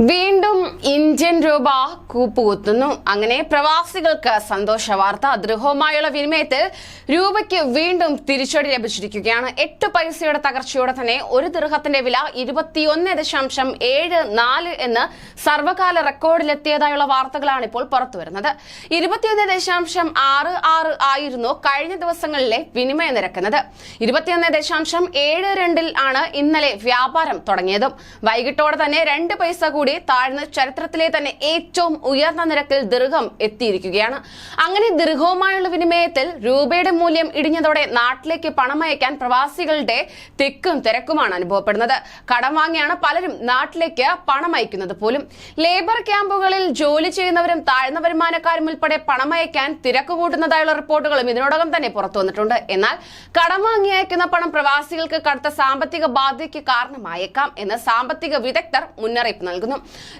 വീണ്ടും ഇന്ത്യൻ രൂപ കൂപ്പുകുത്തുന്നു. അങ്ങനെ പ്രവാസികൾക്ക് സന്തോഷ വാർത്ത. ദൃഹവുമായുള്ള വിനിമയത്തിൽ രൂപയ്ക്ക് വീണ്ടും തിരിച്ചടി ലഭിച്ചിരിക്കുകയാണ്. എട്ട് പൈസയുടെ തകർച്ചയോടെ തന്നെ ഒരു ദൃഹത്തിന്റെ വില ഇരുപത്തിയൊന്ന് ദശാംശം ഏഴ് നാല് എന്ന് സർവകാല റെക്കോർഡിലെത്തിയതായുള്ള വാർത്തകളാണ് ഇപ്പോൾ പുറത്തുവരുന്നത് ഇരുപത്തിയൊന്ന് ദശാംശം ആറ് ആറ് ആയിരുന്നു കഴിഞ്ഞ ദിവസങ്ങളിലെ വിനിമയ നിരക്കുന്നത്. ഇരുപത്തിയൊന്ന് ദശാംശം ഏഴ് രണ്ടിൽ ആണ് ഇന്നലെ വ്യാപാരം തുടങ്ങിയതും. വൈകിട്ടോടെ തന്നെ രണ്ട് പൈസ കൂടി താഴ്ന്ന ചരിത്രത്തിലെ തന്നെ ഏറ്റവും ഉയർന്ന നിരക്കിൽ ദീർഘം എത്തിയിരിക്കുകയാണ്. അങ്ങനെ ദീർഘവുമായുള്ള വിനിമയത്തിൽ രൂപയുടെ മൂല്യം ഇടിഞ്ഞതോടെ നാട്ടിലേക്ക് പണമയക്കാൻ പ്രവാസികളുടെ തിക്കും തിരക്കുമാണ് അനുഭവപ്പെടുന്നത്. കടം വാങ്ങിയാണ് പലരും നാട്ടിലേക്ക് പണമയക്കുന്നത് പോലും. ലേബർ ക്യാമ്പുകളിൽ ജോലി ചെയ്യുന്നവരും താഴ്ന്ന വരുമാനക്കാരും ഉൾപ്പെടെ പണമയക്കാൻ തിരക്ക് കൂട്ടുന്നതായുള്ള റിപ്പോർട്ടുകളും ഇതിനോടകം തന്നെ പുറത്തു വന്നിട്ടുണ്ട്. എന്നാൽ കടം വാങ്ങി അയക്കുന്ന പണം പ്രവാസികൾക്ക് കടുത്ത സാമ്പത്തിക ബാധ്യതയ്ക്ക് കാരണമായേക്കാം എന്ന് സാമ്പത്തിക വിദഗ്ധർ മുന്നറിയിപ്പ് നൽകുന്നു.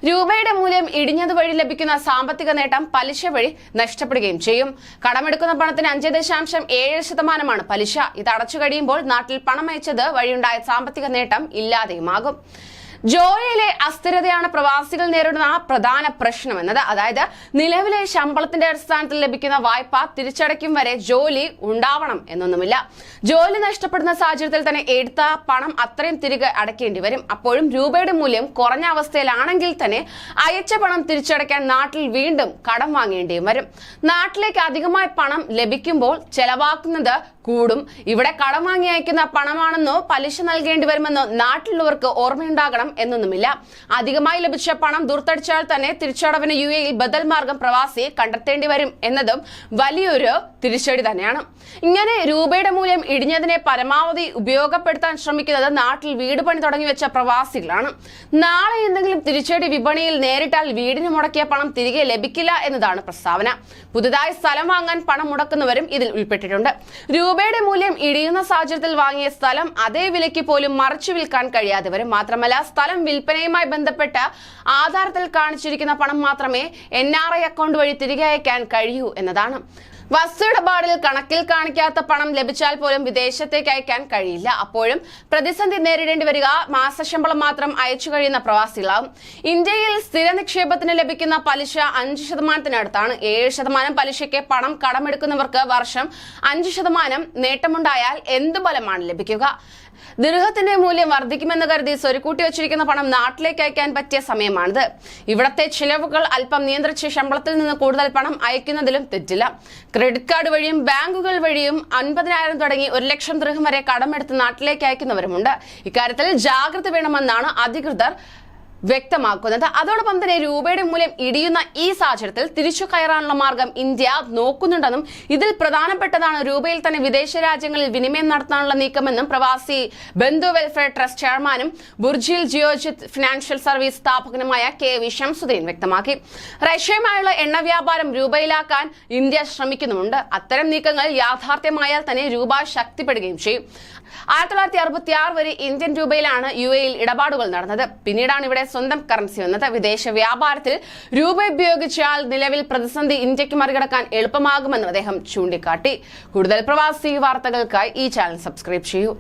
രൂപയുടെ മൂല്യം ഇടിഞ്ഞത് വഴി ലഭിക്കുന്ന സാമ്പത്തിക നേട്ടം പലിശ വഴി നഷ്ടപ്പെടുകയും ചെയ്യും. കടമെടുക്കുന്ന പണത്തിന് അഞ്ച് ദശാംശം ഏഴ് ശതമാനമാണ് പലിശ. ഇത് അടച്ചു കഴിയുമ്പോൾ നാട്ടിൽ പണം അയച്ചത് വഴിയുണ്ടായ സാമ്പത്തിക നേട്ടം ഇല്ലാതെയുമാകും. ജോലിയിലെ അസ്ഥിരതയാണ് പ്രവാസികൾ നേരിടുന്ന പ്രധാന പ്രശ്നം എന്നത്. അതായത് നിലവിലെ ശമ്പളത്തിന്റെ അടിസ്ഥാനത്തിൽ ലഭിക്കുന്ന വായ്പ തിരിച്ചടയ്ക്കും വരെ ജോലി ഉണ്ടാവണം എന്നൊന്നുമില്ല. ജോലി നഷ്ടപ്പെടുന്ന സാഹചര്യത്തിൽ തന്നെ എടുത്ത പണം അത്രയും തിരികെ അടയ്ക്കേണ്ടി വരും. അപ്പോഴും രൂപയുടെ മൂല്യം കുറഞ്ഞ അവസ്ഥയിലാണെങ്കിൽ തന്നെ അയച്ച പണം തിരിച്ചടയ്ക്കാൻ നാട്ടിൽ വീണ്ടും കടം വാങ്ങേണ്ടിയും വരും. നാട്ടിലേക്ക് അധികമായി പണം ലഭിക്കുമ്പോൾ ചെലവാക്കുന്നത് കൂടും. ഇവിടെ കടം വാങ്ങി അയക്കുന്ന പണമാണെന്നോ പലിശ നൽകേണ്ടി വരുമെന്നോ നാട്ടിലുള്ളവർക്ക് ഓർമ്മയുണ്ടാകണം എന്നൊന്നുമില്ല. അധികമായി ലഭിച്ച പണം ദുർത്തടിച്ചാൽ തന്നെ തിരിച്ചടവിന് യു എയിൽ ബദൽ മാർഗം പ്രവാസിയെ കണ്ടെത്തേണ്ടി വരും എന്നതും വലിയൊരു തിരിച്ചടി തന്നെയാണ്. ഇങ്ങനെ രൂപയുടെ മൂല്യം ഇടിഞ്ഞതിനെ പരമാവധി ഉപയോഗപ്പെടുത്താൻ ശ്രമിക്കുന്നത് നാട്ടിൽ വീട് പണി തുടങ്ങി വെച്ച പ്രവാസികളാണ്. നാളെ എന്തെങ്കിലും തിരിച്ചടി വിപണിയിൽ നേരിട്ടാൽ വീടിന് മുടക്കിയ പണം തിരികെ ലഭിക്കില്ല എന്നതാണ് പ്രസ്താവന. പുതുതായി സ്ഥലം വാങ്ങാൻ പണം മുടക്കുന്നവരും ഇതിൽ ഉൾപ്പെട്ടിട്ടുണ്ട്. രൂപയുടെ മൂല്യം ഇടിയുന്ന സാഹചര്യത്തിൽ വാങ്ങിയ സ്ഥലം അതേ വിലയ്ക്ക് പോലും മറിച്ചു വിൽക്കാൻ കഴിയാതെ വരും. മാത്രമല്ല സ്ഥലം വിൽപ്പനയുമായി ബന്ധപ്പെട്ട ആധാരത്തിൽ കാണിച്ചിരിക്കുന്ന പണം മാത്രമേ എൻ അക്കൗണ്ട് വഴി തിരികെ അയക്കാൻ കഴിയൂ എന്നതാണ്. വസ്തുയിടപാടിൽ കണക്കിൽ കാണിക്കാത്ത പണം ലഭിച്ചാൽ പോലും വിദേശത്തേക്ക് അയക്കാൻ കഴിയില്ല. അപ്പോഴും പ്രതിസന്ധി നേരിടേണ്ടി വരിക മാസശമ്പളം മാത്രം അയച്ചു കഴിയുന്ന പ്രവാസികളാവും. ഇന്ത്യയിൽ സ്ഥിര നിക്ഷേപത്തിന് ലഭിക്കുന്ന പലിശ അഞ്ച് ശതമാനത്തിനടുത്താണ്. ഏഴ് ശതമാനം പലിശയ്ക്ക് പണം കടമെടുക്കുന്നവർക്ക് വർഷം അഞ്ച് ശതമാനം നേട്ടമുണ്ടായാൽ എന്ത് ഫലമാണ് ലഭിക്കുക? ദീർഘത്തിന്റെ മൂല്യം വർദ്ധിക്കുമെന്ന് കരുതി സ്വരുക്കൂട്ടി വച്ചിരിക്കുന്ന പണം നാട്ടിലേക്ക് അയക്കാൻ പറ്റിയ സമയമാണിത്. ഇവിടത്തെ ചിലവുകൾ അല്പം നിയന്ത്രിച്ച് ശമ്പളത്തിൽ നിന്ന് കൂടുതൽ പണം അയക്കുന്നതിലും തെറ്റില്ല. ക്രെഡിറ്റ് കാർഡ് വഴിയും ബാങ്കുകൾ വഴിയും അൻപതിനായിരം തുടങ്ങി ഒരു ലക്ഷം ദൃഹം വരെ കടമെടുത്ത് നാട്ടിലേക്ക് അയക്കുന്നവരുമുണ്ട്. ഇക്കാര്യത്തിൽ ജാഗ്രത വേണമെന്നാണ് അധികൃതർ വ്യക്തമാക്കുന്നത്. അതോടൊപ്പം തന്നെ രൂപയുടെ മൂല്യം ഇടിയുന്ന ഈ സാഹചര്യത്തിൽ തിരിച്ചു കയറാനുള്ള മാർഗം ഇന്ത്യ നോക്കുന്നുണ്ടെന്നും ഇതിൽ പ്രധാനപ്പെട്ടതാണ് രൂപയിൽ തന്നെ വിദേശ രാജ്യങ്ങളിൽ വിനിമയം നടത്താനുള്ള നീക്കമെന്നും പ്രവാസി ബന്ധു വെൽഫെയർ ട്രസ്റ്റ് ചെയർമാനും ബുർജിൽ ജിയോജിത് ഫിനാൻഷ്യൽ സർവീസ് സ്ഥാപകനുമായ കെ വി ഷംസുദ്ദീൻ വ്യക്തമാക്കി. റഷ്യയുമായുള്ള എണ്ണ വ്യാപാരം രൂപയിലാക്കാൻ ഇന്ത്യ ശ്രമിക്കുന്നുമുണ്ട്. അത്തരം നീക്കങ്ങൾ യാഥാർത്ഥ്യമായാൽ തന്നെ രൂപ ശക്തിപ്പെടുകയും ചെയ്യും. ആയിരത്തി തൊള്ളായിരത്തി അറുപത്തി വരെ ഇന്ത്യൻ രൂപയിലാണ് യു എയിൽ ഇടപാടുകൾ നടന്നത്. പിന്നീടാണ് ഇവിടെ സ്വന്തം കറൻസി വന്നത് വിദേശ വ്യാപാരത്തിൽ രൂപ ഉപയോഗിച്ചാൽ നിലവിൽ പ്രതിസന്ധി ഇന്ത്യയ്ക്ക് മറികടക്കാൻ എളുപ്പമാകുമെന്നും അദ്ദേഹം ചൂണ്ടിക്കാട്ടി. കൂടുതൽ പ്രവാസി വാർത്തകൾക്കായി ഈ ചാനൽ സബ്സ്ക്രൈബ് ചെയ്യൂ.